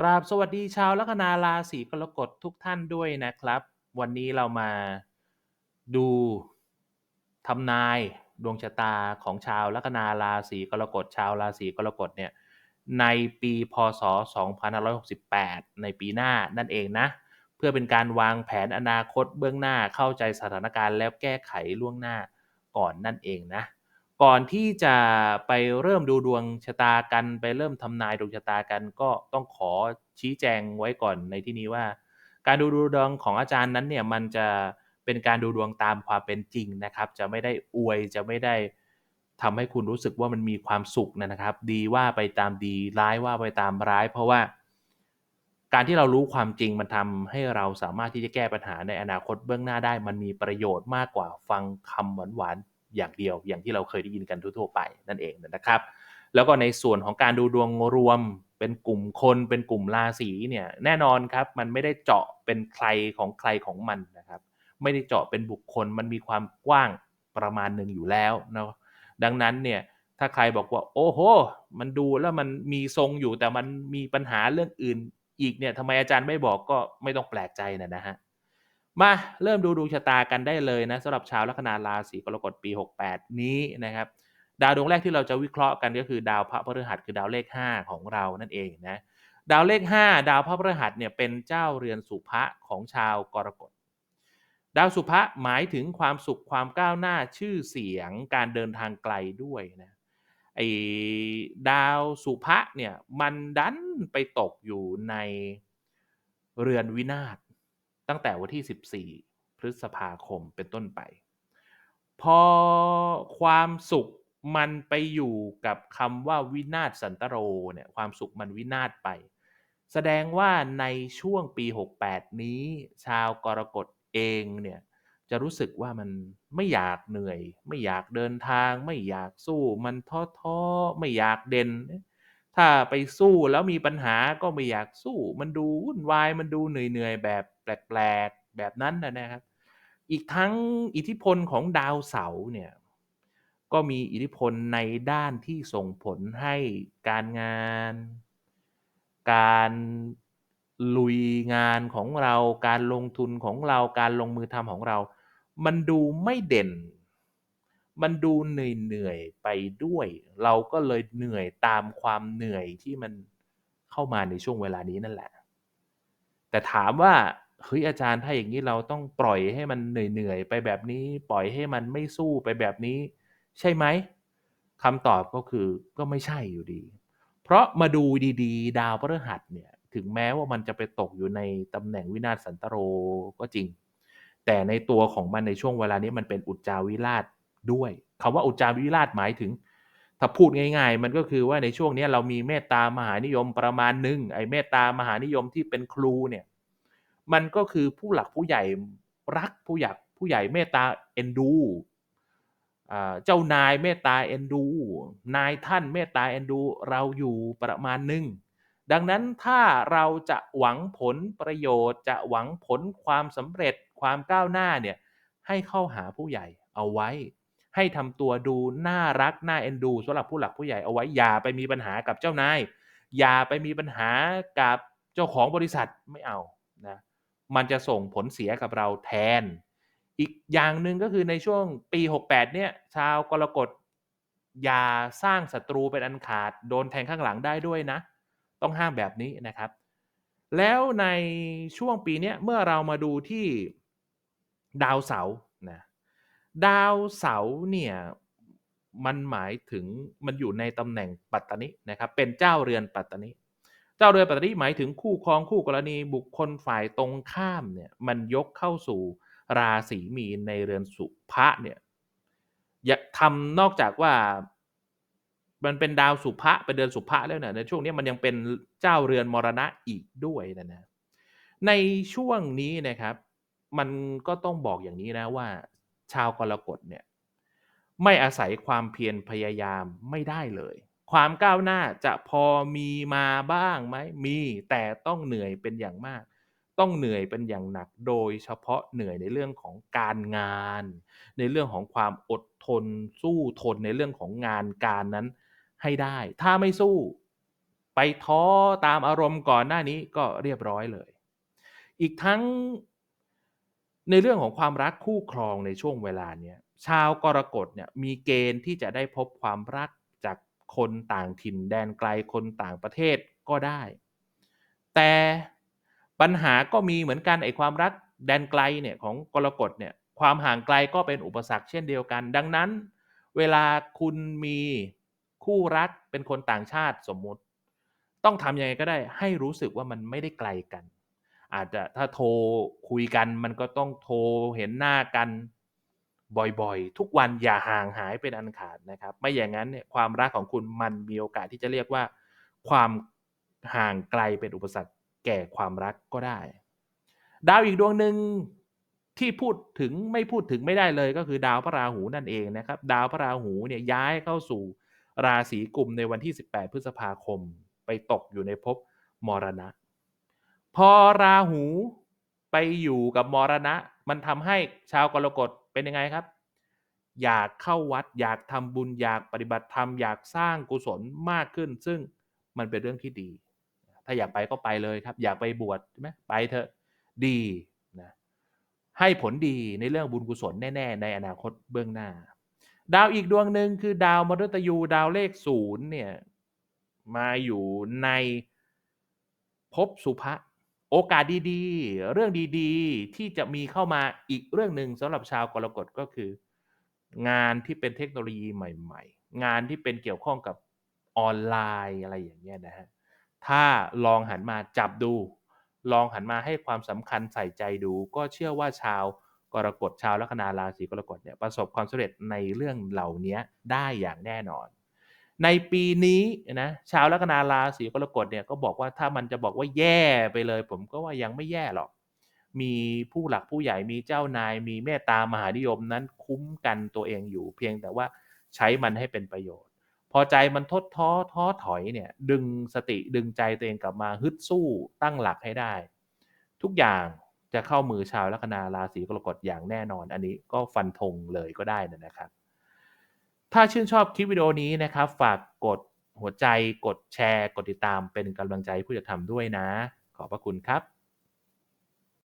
กราบสวัสดีชาวลัคนาราศีกรกฎทุกท่านด้วยนะครับ วันนี้เรามาดูทำนายดวงชะตาของชาวลัคนาราศีกรกฎชาวราศีกรกฎเนี่ยในปีพศ 2568 ในปีหน้านั่นเองนะ เพื่อเป็นการวางแผนอนาคตเบื้องหน้าเข้าใจสถานการณ์แล้วแก้ไขล่วงหน้าก่อนนั่นเองนะ ก่อนที่จะไปเริ่มดูดวงชะตากัน ไปเริ่มทำนายดวงชะตากัน ก็ต้องขอชี้แจงไว้ก่อนในที่นี้ว่า การดูดวงของอาจารย์นั้นเนี่ยมันจะเป็นการดูดวงตามความเป็นจริงนะครับ จะไม่ได้อวยจะไม่ได้ทำให้คุณรู้สึกว่ามันมีความสุขนะครับ ดีว่าไปตามดีร้ายว่าไปตามร้าย เพราะว่า การที่เรารู้ความจริงมันทำให้เราสามารถที่จะแก้ปัญหาในอนาคตเบื้องหน้าได้ มันมีประโยชน์มากกว่าฟังคำหวานๆ อย่างเดียว อย่างที่เราเคยได้ยินกันทั่วๆไปนั่นเองนะครับ แล้วก็ในส่วนของการดูดวงรวม เป็นกลุ่มคนเป็นกลุ่มราศีเนี่ยแน่นอนครับ มันไม่ได้เจาะเป็นใครของใครของมันนะครับ ไม่ได้เจาะเป็นบุคคลมันมีความกว้างประมาณหนึ่งอยู่แล้วเนาะดังนั้นเนี่ยถ้าใครบอกว่า โอ้โห มันดูแล้วมันมีทรงอยู่แต่มันมีปัญหาเรื่องอื่นอีกเนี่ยทำไมอาจารย์ไม่บอกก็ไม่ต้องแปลกใจนะนะฮะ มาเริ่มดูดวงชะตากันได้เลยนะสำหรับชาวลัคนาราศีกรกฎปี 68 นี้นะครับ ดาวดวงแรกที่เราจะวิเคราะห์กันก็คือดาวพระพฤหัสคือดาวเลข 5 ของเรานั่นเองนะดาวเลข 5 ดาวพระพฤหัสเนี่ยเป็นเจ้าเรือนสุภะของชาวกรกฎดาวสุภะหมายถึงความสุขความก้าวหน้าชื่อเสียงการเดินทางไกลด้วยนะไอ้ดาวสุภะเนี่ยมันดันไปตกอยู่ในเรือนวินาศ ตั้งแต่วันที่ 14 พฤษภาคมเป็นต้นไป พอความสุขมันไปอยู่กับคำว่าวินาศสันตโรเนี่ยความสุขมันวินาศไป แสดงว่าในช่วงปี 68 นี้ ชาวกรกฎเองเนี่ยจะรู้สึกว่ามันไม่อยากเหนื่อย ไม่อยากเดินทาง ไม่อยากสู้ มันท้อท้อไม่อยากเด่น ถ้าไปสู้แล้วมีปัญหาก็ไม่อยากสู้ มันดูวุ่นวายมันดูเหนื่อยๆแบบ แปลกๆแบบนั้นนะครับ อีกทั้งอิทธิพลของดาวเสาร์เนี่ยก็มีอิทธิพลในด้านที่ส่งผลให้การงาน การลุยงานของเรา การลงทุนของเรา การลงมือทำของเรา มันดูไม่เด่น มันดูเหนื่อยเหนื่อยไปด้วย เราก็เลยเหนื่อยตามความเหนื่อยที่มันเข้ามาในช่วงเวลานี้นั่นแหละ แต่ถามว่า เฮ้ยอาจารย์ถ้าอย่างนี้เราต้องปล่อยให้มันเหนื่อยๆไปแบบนี้ ปล่อยให้มันไม่สู้ไปแบบนี้ ใช่ไหมคำตอบก็คือก็ไม่ใช่อยู่ดี เพราะมาดูดีๆ ดาวพฤหัสเนี่ยถึงแม้ว่ามันจะไปตกอยู่ในตำแหน่งวินาศสันตโรก็จริง แต่ในตัวของมันในช่วงเวลานี้มันเป็นอุจจาวิราชด้วยคำว่าอุจจาวิราชหมายถึง ถ้าพูดง่าย ๆ มันก็คือว่าในช่วงนี้เรามีเมตตามหานิยมประมาณหนึ่งไอ้เมตตามหานิยมที่เป็นครูเนี่ย มันก็คือผู้หลักผู้ใหญ่รักผู้ใหญ่ผู้ใหญ่เมตตาเอ็นดูเจ้านายเมตตาเอ็นดู นายท่านเมตตาเอ็นดู เราอยู่ประมาณหนึ่งดังนั้นถ้าเราจะหวังผลประโยชน์จะหวังผลความสำเร็จความก้าวหน้าเนี่ยให้เข้าหาผู้ใหญ่เอาไว้ ให้ทำตัวดูน่ารักน่าเอ็นดูสำหรับผู้หลักผู้ใหญ่เอาไว้อย่าไปมีปัญหากับเจ้านาย อย่าไปมีปัญหากับเจ้าของบริษัทไม่เอานะ มันจะส่งผลเสียกับเราแทน อีกอย่างหนึ่งก็คือในช่วงปี 68 เนี่ย ชาวกรกฎอย่าสร้างศัตรูเป็นอันขาด โดนแทงข้างหลังได้ด้วยนะ ต้องห้ามแบบนี้นะครับ แล้วในช่วงปีนี้เมื่อเรามาดูที่ดาวเสาร์นะดาวเสาร์เนี่ยมันหมายถึงมันอยู่ในตำแหน่งปัตตนินะครับ เป็นเจ้าเรือนปัตตนิ เจ้าเรือนปัตตนิหมายถึงคู่ครองคู่กรณีบุคคลฝ่ายตรงข้ามเนี่ยมันยกเข้าสู่ราศีมีนในเรือนสุภะเนี่ยอยากทำนอกจากว่ามันเป็นดาวสุภะเป็นเดือนสุภะแล้วเนี่ยในช่วงนี้มันยังเป็นเจ้าเรือนมรณะอีกด้วยนะนะในช่วงนี้นะครับ มันก็ต้องบอกอย่างนี้นะว่า ชาวกรกฎเนี่ย ไม่อาศัยความเพียรพยายามไม่ได้เลย ความก้าวหน้าจะพอมีมาบ้างไหมมีแต่ต้องเหนื่อยเป็นอย่างมาก ต้องเหนื่อยเป็นอย่างหนัก โดยเฉพาะเหนื่อยในเรื่องของการงาน ในเรื่องของความอดทนสู้ทนในเรื่องของงานการนั้นให้ได้ ถ้าไม่สู้ ไปท้อตามอารมณ์ก่อนหน้านี้ก็เรียบร้อยเลย อีกทั้งในเรื่องของความรักคู่ครองในช่วงเวลาเนี้ยชาวกรกฎเนี่ยมีเกณฑ์ที่จะได้พบความรักจาก คนต่างถิ่นแดนไกลคนต่างประเทศก็ได้ แต่ปัญหาก็มีเหมือนกันไอ้ความรักแดนไกลเนี่ยของกรกฎเนี่ยความห่างไกลก็เป็นอุปสรรคเช่นเดียวกัน ดังนั้น เวลาคุณมีคู่รักเป็นคนต่างชาติสมมุติ ต้องทำยังไงก็ได้ให้รู้สึกว่ามันไม่ได้ไกลกัน อาจจะถ้าโทรคุยกันมันก็ต้องโทรเห็นหน้ากัน บ่อยๆ ทุกวันอย่าห่างหายเป็นอันขาดนะครับ ไม่อย่างนั้นเนี่ยความรักของคุณมันมีโอกาสที่จะเรียกว่า ความห่างไกลเป็นอุปสรรคแก่ความรักก็ได้ ดาวอีกดวงหนึ่งที่พูดถึงไม่พูดถึงไม่ได้เลยก็คือดาวพระราหูนั่นเองนะครับ ดาวพระราหูเนี่ยย้ายเข้าสู่ราศีกุมในวันที่ 18 พฤษภาคม ไปตกอยู่ในภพมรณะ พอราหูไปอยู่กับมรณะ มันทำให้ชาวกรกฎ เป็นยังไงครับ อยากเข้าวัด อยากทำบุญ อยากปฏิบัติธรรม อยากสร้างกุศลมากขึ้น ซึ่งมันเป็นเรื่องที่ดี ถ้าอยากไปก็ไปเลยครับ อยากไปบวชใช่ไหมไปเถอะ ดีนะ ให้ผลดีในเรื่องบุญกุศลแน่ ๆ ในอนาคตเบื้องหน้า ดาวอีกดวงหนึ่งคือดาวมฤตยูดาวเลขศูนย์เนี่ย มาอยู่ในภพสุภะ โอกาสดีๆ เรื่องดีๆ ที่จะมีเข้ามาอีกเรื่องหนึ่งสำหรับชาวกรกฎก็คือ งานที่เป็นเทคโนโลยีใหม่ ๆ งานที่เป็นเกี่ยวข้องกับออนไลน์อะไรอย่างเงี้ยนะฮะถ้าลองหันมาจับดู ลองหันมาให้ความสำคัญใส่ใจดู ก็เชื่อว่าชาวกรกฎชาวลัคนาราศีกรกฎเนี่ยประสบความสำเร็จในเรื่องเหล่านี้ได้อย่างแน่นอน ในปีนี้นะชาวลัคนาราศีกรกฎเนี่ยก็บอกว่าถ้ามันจะบอกว่าแย่ไปเลย ผมก็ว่ายังไม่แย่หรอก มีผู้หลักผู้ใหญ่มีเจ้านาย มีเมตตามหานิยมนั้นคุ้มกันตัวเองอยู่ เพียงแต่ว่าใช้มันให้เป็นประโยชน์ พอใจมันทดท้อท้อถอยเนี่ยดึงสติดึงใจตัวเองกลับมาฮึดสู้ตั้งหลักให้ได้ ทุกอย่างจะเข้ามือชาวลัคนาราศีกรกฎอย่างแน่นอน อันนี้ก็ฟันธงเลยก็ได้นะครับ ถ้าชื่นชอบคลิปวิดีโอนี้นะครับ ฝากกดหัวใจกดแชร์ กดติดตามเป็นกำลังใจผู้จะทำด้วยนะ ขอบพระคุณครับ